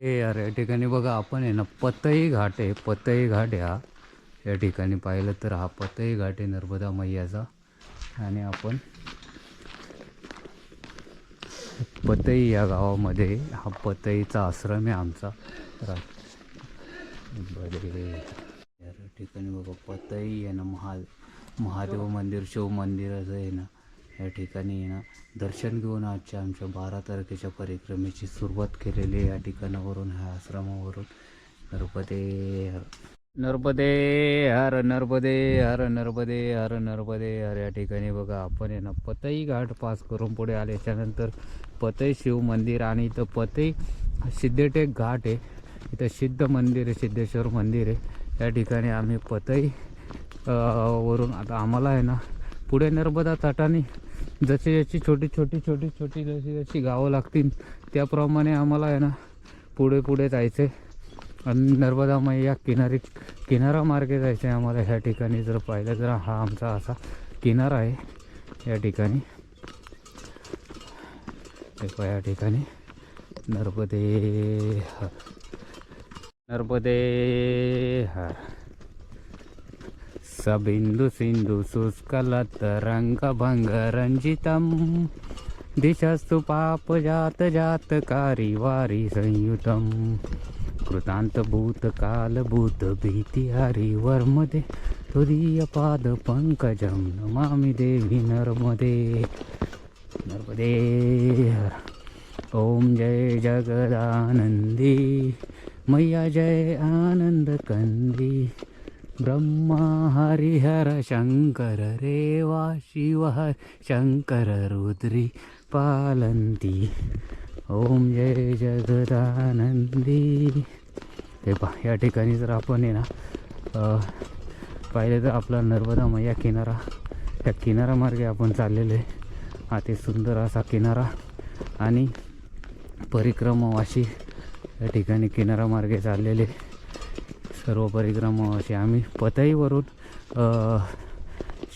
हे यार या ठिकाणी बघा आपण आहे ना पतई घाट आहे. पतई घाट आहे हा. या ठिकाणी पाहिलं तर हा पतई घाट आहे नर्मदा मैयाचा. आणि आपण पतई या गावामध्ये हा पतईचा आश्रम आहे आमचा. बरे या ठिकाणी बघा पतई आहे ना महाल महादेव मंदिर शिव मंदिराचं आहे ना. या ठिकाणी येणं. ना दर्शन घेऊन आजच्या आमच्या बारा तारखेच्या परिक्रमेची सुरुवात केलेली या ठिकाणावरून ह्या आश्रमावरून. नर्मदे हर. नर्मदे हर नर्मदे हर नर्मदे हर नर्मदे हर. या ठिकाणी बघा आपण आहे ना पतई घाट पास करून पुढे आल्याच्यानंतर पतई शिव मंदिर आणि इथं पतई सिद्धटेक घाट आहे. इथं सिद्ध मंदिर आहे सिद्धेश्वर मंदिर आहे. या ठिकाणी आम्ही पतई वरून आता आम्हाला आहे ना पुढे नर्मदा तटाने जशी जशी छोटी छोटी छोटी छोटी जशी जशी गावं लागतील त्याप्रमाणे आम्हाला आहे ना पुढे पुढे जायचं. आहे आणि नर्मदा मैया किनारी किनारा मार्गे जायचं आहे आम्हाला ह्या ठिकाणी. जर पाहिलं तर हा आमचा असा किनारा आहे या ठिकाणी. या ठिकाणी. नर्मदे हर. नर्मदे हर. सबिंदु सिंधु शुष्कलतरङ्गभङ्ग रञ्जितं दिशस्तु पापजात जातकारि वारि संयुतं कृतान्तभूतकालभूतभीति वर्मदे तुदीयपादपङ्कजं नमामि देवी नर्मदे। नर्मदे। हर जय जगदानन्दी मैया जय आनन्दकन्दी ब्रह्मा हरिहर शङ्कर रेवा शिवहर शङ्कर रुद्री पालन्ती ओम जय जगदानंदी। हे पहा या ठिकाणी जर आपण आहे ना पाहिलं तर आपला नर्मदा मैया किनारा त्या किनारामार्गे आपण चाललेलो आहे. अति सुंदर असा किनारा आणि परिक्रमावाशी या ठिकाणी किनारामार्गे चाललेले सर्व परिक्रमावासी आम्ही पताईवरून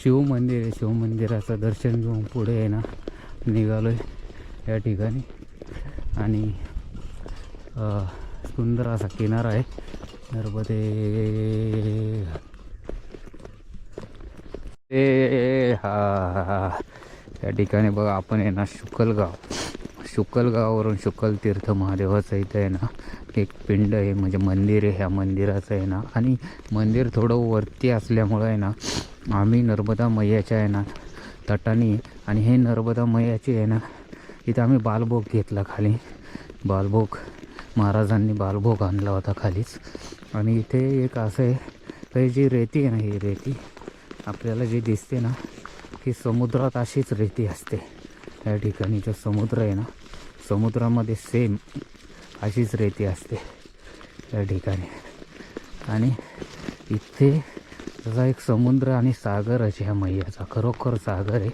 शिवमंदिर आहे शिवमंदिराचं दर्शन घेऊन पुढे आहे ना निघालो आहे या ठिकाणी. आणि सुंदर असा किनारा आहे. नर्मदे. ए हा हा. या ठिकाणी बघा आपण आहे ना शुकलगाव. शुकलगावावरून शुकल तीर्थ महादेवाचं इथं आहे ना एक पिंड आहे म्हणजे मंदिर आहे ह्या मंदिराचं आहे ना. आणि मंदिर थोडं वरती असल्यामुळं आहे ना आम्ही नर्मदा मैयाच्या आहे ना तटानी आणि हे नर्मदा मैयाची आहे ना इथं आम्ही बालभोग घेतला खाली. बालभोग महाराजांनी बालभोग आणला होता खालीच. आणि इथे एक असं आहे काही जी रेती आहे ना ही रेती आपल्याला जी दिसते ना ही समुद्रात अशीच रेती असते. या ठिकाणी जो समुद्र आहे ना समुद्रामध्ये सेम अशीच रेती असते या ठिकाणी. आणि इथे जसा एक समुद्र आणि सागरच ह्या मैयाचा खरोखर सागर आहे.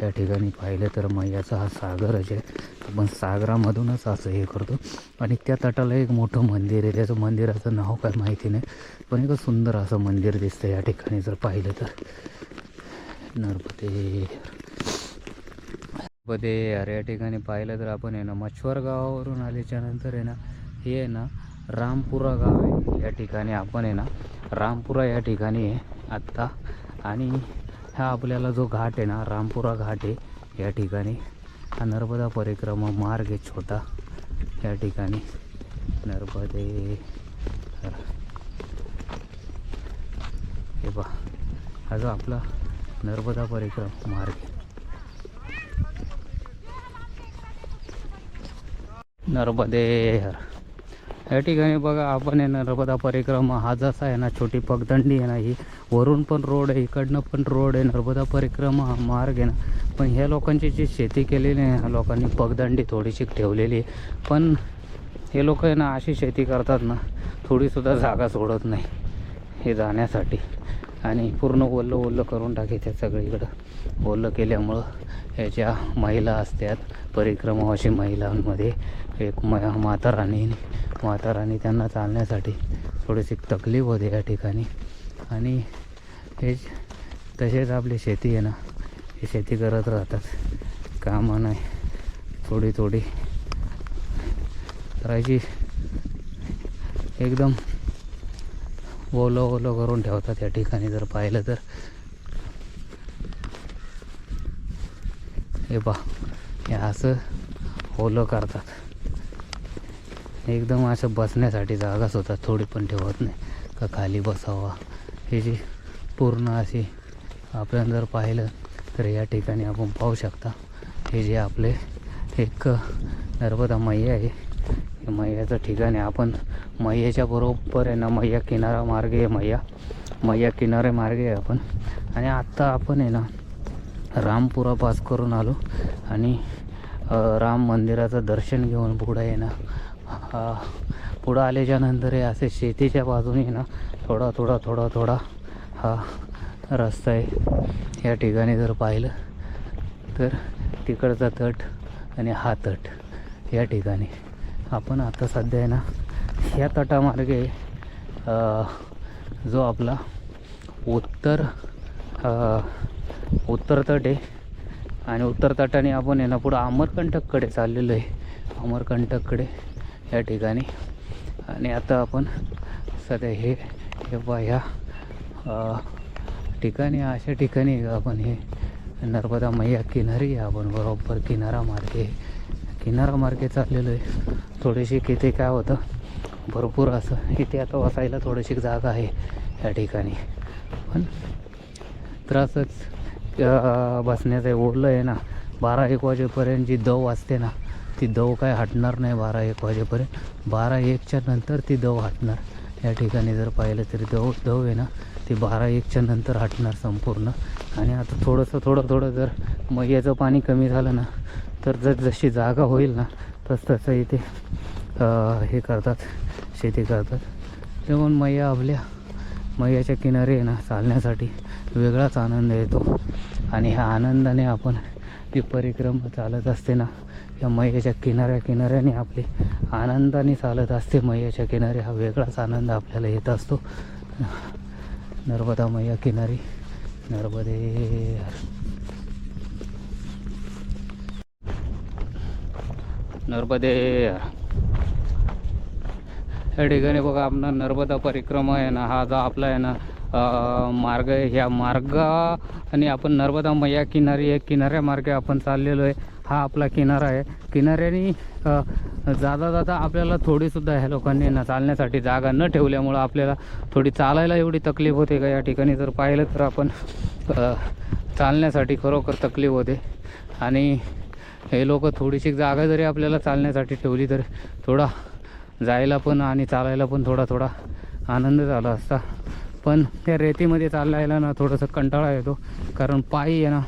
त्या ठिकाणी पाहिलं तर मैयाचा हा सागरच आहे. आपण सागरामधूनच असं हे करतो. आणि त्या तटाला एक मोठं मंदिर आहे. त्याचं मंदिराचं नाव काय माहिती नाही पण एक सुंदर असं मंदिर दिसतं या ठिकाणी जर पाहिलं तर. नर्मदे. पदे अरे या ठिकाणी पाहिलं तर आपण आहे ना मच्छवर गावावरून आल्याच्यानंतर आहे ना हे आहे ना रामपुरा गाव आहे. या ठिकाणी आपण आहे ना रामपुरा या ठिकाणी आहे आत्ता. आणि हा आपल्याला जो घाट आहे ना रामपुरा घाट आहे या ठिकाणी हा नर्मदा परिक्रमा मार्ग आहे छोटा. या ठिकाणी नर्मदे. हे पहा हा जो आपला नर्मदा परिक्रमा मार्ग आहे. नर्मदे या ठिकाणी बघा आपण आहे ना नर्मदा परिक्रमा हा जसा आहे ना छोटी पगदंडी आहे ना ही वरून पण रोड आहे इकडनं पण रोड आहे नर्मदा परिक्रमा हा मार्ग आहे ना. पण ह्या लोकांची जी शेती केलेली आहे ह्या लोकांनी पगदंडी थोडीशी ठेवलेली आहे. पण हे लोक आहे ना अशी शेती करतात ना थोडीसुद्धा जागा सोडत नाही हे जाण्यासाठी. आणि पूर्ण ओलं ओलं करून टाकायचं सगळीकडं. ओलं केल्यामुळं ह्याच्या महिला असतात परिक्रमावाशी महिलांमध्ये एक म माता राणी माता राणी त्यांना चालण्यासाठी थोडीशी तकलीफ होते या ठिकाणी. आणि हे तसेच आपली शेती आहे ना हे शेती करत राहतात. कामं नाही. थोडी थोडी. करायची एकदम ओलं ओलं करून ठेवतात या ठिकाणी जर पाहिलं तर. हे पा हे असं ओलं करतात. एकदम असं बसण्यासाठी जागाच होतात थोडी पण ठेवत नाही. का खाली बसावा? हे जी पूर्ण अशी आपण जर पाहिलं तर या ठिकाणी आपण पाहू शकता. हे जे आपले एक नर्मदा मैया आहे. या मैयाचं ठिकाणी आपण मैयाच्या बरोबर आहे ना मैया किनारा मार्गे आहे मैया. मैया किनारे मार्गे आहे आपण. आणि आत्ता आपण आहे ना रामपुरा पास करून आलो. आणि राम मंदिराचं दर्शन घेऊन पुढं आहे ना पुढं आल्याच्यानंतर हे असे शेतीच्या बाजूने ना थोडा थोडा थोडा थोडा हा रस्ता आहे. या ठिकाणी जर पाहिलं तर तिकडचा तट आणि हा तट या ठिकाणी. आपण आता सध्या आहे ना ह्या तटामार्गे जो आपला उत्तर उत्तर तट आहे आणि उत्तर तटाने आपण आहे ना पुढं अमरकंटककडे चाललेलो आहे. अमरकंटककडे या ठिकाणी. आणि आता आपण सध्या हे हे बा ह्या ठिकाणी अशा ठिकाणी आपण हे नर्मदा मैया किनारी आहे आपण बरोबर किनारा मार्गे. किनारा मार्गे चाललेलो आहे. थोडीशी किती काय होतं? भरपूर असं इथे आता वसायला थोडीशी जागा आहे या ठिकाणी. पण त्रासच बसण्याचं ओढलं आहे ना बारा एक वाजेपर्यंत जी दव असते ना ती दव काय हटणार नाही बारा एक वाजेपर्यंत. बारा एकच्या नंतर ती दव हटणार. या ठिकाणी जर पाहिलं तरी दव दव आहे ना ती बारा एकच्या नंतर हटणार संपूर्ण. आणि आता थोडंसं थोडं थोडं जर मैयाचं पाणी कमी झालं ना तर जर जशी जागा होईल ना तस तसं इथे हे करतात. शेती करतात. तेव्हा मैया आपल्या मैयाच्या किनारी ना चालण्यासाठी वेगळाच आनंद येतो. आणि ह्या आनंदाने आपण ती परिक्रमा चालत असते ना या मैयाच्या किनाऱ्या किनाऱ्याने आपली आनंदाने चालत असते. मैयाच्या किनारी हा वेगळाच आनंद आपल्याला येत असतो. नर्मदा मैया किनारी नर्मदे. नर्मदे. या ठिकाणी बघा आपला नर्मदा परिक्रमा आहे ना हा जो आपला आहे ना मार्ग आहे. ह्या मार्गा आणि आपण नर्मदा मैया किनारी आहे किनाऱ्या मार्गे आपण चाललेलो आहे. हा आपला किनारा आहे. किनाऱ्याने जाता जाता आपल्याला थोडीसुद्धा ह्या लोकांनी ना चालण्यासाठी जागा न ठेवल्यामुळं आपल्याला थोडी चालायला एवढी तकलीफ होते का? या ठिकाणी जर पाहिलं तर आपण चालण्यासाठी खरोखर तकलीफ होते. आणि हे लोक थोडीशी जागा जरी आपल्याला चालण्यासाठी ठेवली तर थोडा जायला पण आणि चालायला पण थोडा थोडा आनंद झाला असता. पण त्या रेतीमध्ये चालायला ना थोडंसं कंटाळा येतो. कारण पायी आहे ना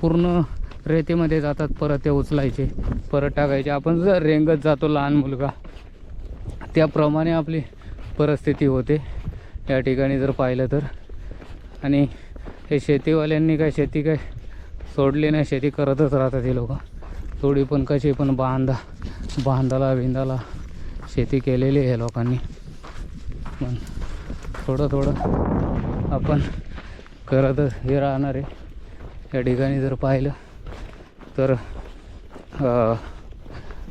पूर्ण रेतीमध्ये जातात परत ते उचलायचे परत टाकायचे. आपण जर रेंगत जातो लहान मुलगा त्याप्रमाणे आपली परिस्थिती होते. या ठिकाणी जर पाहिलं तर. आणि हे शेतीवाल्यांनी काय शेती काय सोडली नाही शेती करतच राहतात हे लोक. थोडी पण कशी पण बांधा बांधाला बिंदाला शेती केलेली आहे लोकांनी. पण थोडं थोडं आपण करतच हे राहणार आहे. या ठिकाणी जर पाहिलं तर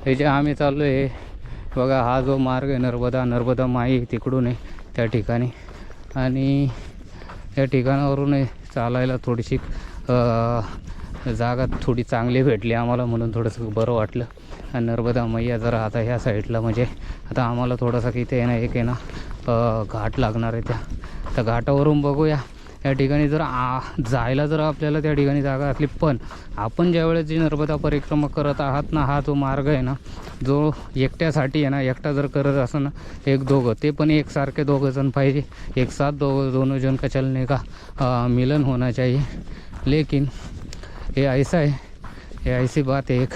हे जे आम्ही चाललो आहे बघा हा जो मार्ग आहे नर्मदा नर्मदा माई तिकडून आहे त्या ठिकाणी. आणि या ठिकाणावरून चालायला थोडीशी जागा थोडी चांगली भेटली आम्हाला म्हणून थोडंसं बरं वाटलं. नर्मदा मैया जरा आता ह्या साईडला म्हणजे आता आम्हाला थोडासा इथे आहे ना एक आहे ना घाट लागणार आहे त्या. त्या घाटावरून बघूया. या ठिकाणी जर आ जायला जर आपल्याला त्या ठिकाणी जागा असली पण आपण ज्यावेळेस जी नर्मदा परिक्रमा करत आहात ना हा जो मार्ग आहे ना जो एकट्यासाठी आहे ना एकटा जर करत असं ना एक दोघं ते पण एकसारखे दोघं जण पाहिजे. एक साथ दो दोनों जण का चलने का मिलन होना चाहिए. लेकिन ये ऐसा है ये ऐसी बात है एक.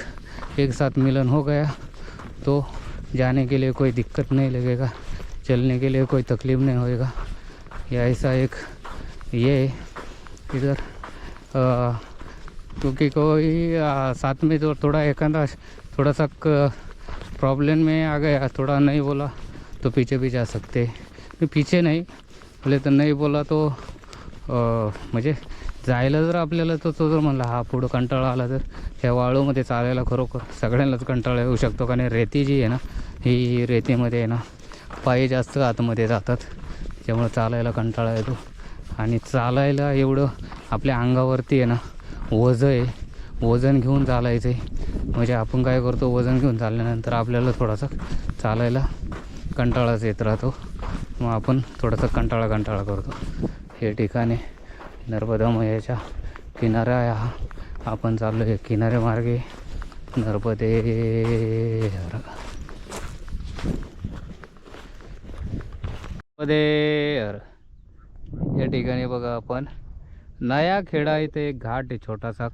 एक साथ मिलन हो गया तो जाने के लिए कोई दिक्कत नहीं लगेगा चलने के लिए कोई तकलीफ़ नहीं होएगा। या ऐसा एक ये इधर क्योंकि कोई अ, साथ में जो थोड़ा एक थोड़ा सा प्रॉब्लम में आ गया थोड़ा नहीं बोला तो पीछे भी जा सकते। पीछे नहीं बोले तो नहीं बोला तो अ, म्हणजे जायला जर आपल्याला तो तो जर म्हणला हा पुढं कंटाळा आला तर ह्या वाळूमध्ये चालायला खरोखर सगळ्यांनाच कंटाळा येऊ शकतो. कारण रेती जी आहे ना ही रेतीमध्ये आहे ना पायी जास्त आतमध्ये जातात. त्यामुळं चालायला कंटाळा येतो. आणि चालायला एवढं आपल्या अंगावरती आहे ना वजं आहे. वजन घेऊन चालायचं आहे म्हणजे आपण काय करतो वजन घेऊन चालल्यानंतर आपल्याला थोडासा चालायला कंटाळाच येत राहतो. मग आपण थोडासा कंटाळा कंटाळा करतो. हे ठिकाणी नर्मदा मैयाच्या किनारा हा आपण चाललो आहे किनारे मार्गे. नर्मदे नर्मदेर. या ठिकाणी बघा आपण नया खेडा इथे एक घाट आहे छोटासा.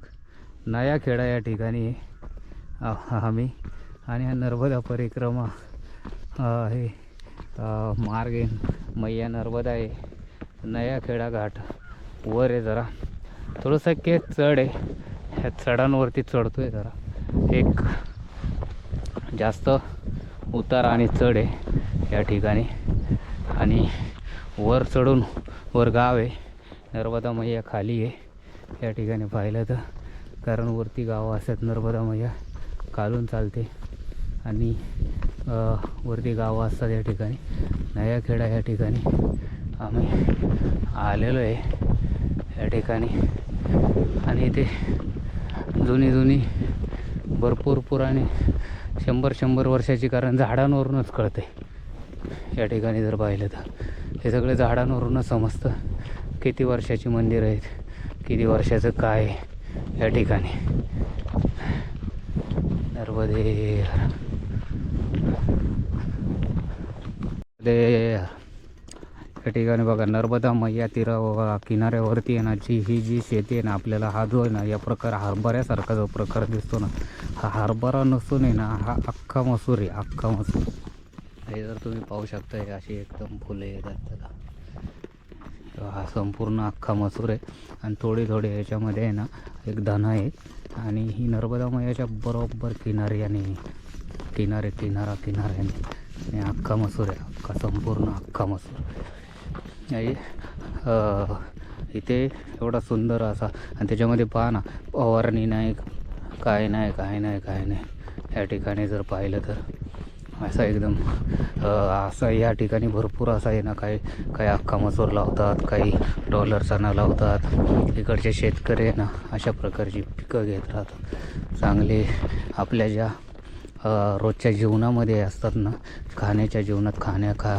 नया खेडा या ठिकाणी आम्ही. आणि हा नर्मदा परिक्रमा हे आहे. मार्ग मैया नर्मदा आहे. नया खेडा घाट. वर आहे जरा. थोडंसं के चढ आहे. ह्या चढांवरती चढतो आहे जरा. एक जास्त उतार आणि चढ आहे या ठिकाणी. आणि वर चढून वर गाव आहे. नर्मदा मैया खाली आहे. या ठिकाणी पाहिलं तर. कारण वरती गावं असतात नर्मदा मैया. कालून चालते. आणि वरती गावं असतात या ठिकाणी. नया खेडा या ठिकाणी. आम्ही आलेलो आहे. या ठिकाणी. आणि इथे जुनी जुनी भरपूर पुराणी शंभर शंभर वर्षाची कारण झाडांवरूनच कळते. या ठिकाणी जर पाहिलं तर. हे सगळे झाडांवरूनच समजतं किती वर्षाची मंदिरं आहेत किती वर्षाचं काय या ठिकाणी. नर्मदे नर्मदे या ठिकाणी बघा नर्मदा मैया तीरा बघा किनाऱ्यावरती आहे ना जी ही जी शेती आहे ना आपल्याला हा जो आहे ना या प्रकार हरभऱ्यासारखा जो प्रकार दिसतो ना हा हरभरा नसून आहे ना हा अख्खा मसूर आहे अख्खा मसूर. हे जर तुम्ही पाहू शकता हे अशी एकदम फुले येतात त्याला हा संपूर्ण अख्खा मसूर आहे. आणि थोडी थोडी याच्यामध्ये आहे ना एक धन आहे. आणि ही नर्मदा मैयाच्या बरोबर किनारी आणि किनारे किनारा किनाऱ्याने. आणि अख्खा मसूर आहे अख्खा संपूर्ण अख्खा मसूर. आणि इथे एवढा सुंदर असा आणि त्याच्यामध्ये पहा ना फवारणी नाही काय नाही काय नाही काय नाही. या ठिकाणी जर पाहिलं तर असा एकदम असा या ठिकाणी भरपूर असा आहे ना काही काही अख्खा मसूर लावतात काही डॉलर चणा लावतात. इकडचे शेतकरी आहे ना अशा प्रकारची पिकं घेत राहतात. चांगले आपल्या ज्या रोजच्या जीवनामध्ये असतात ना खाण्याच्या जीवनात खाण्या खा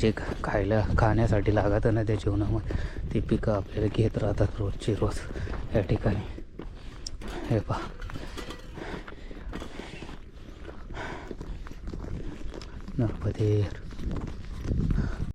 जे खायला खाण्यासाठी लागतं ना त्या जीवनामध्ये ती पिकं आपल्याला घेत राहतात रोजची रोज या ठिकाणी. हे पहा. गणपती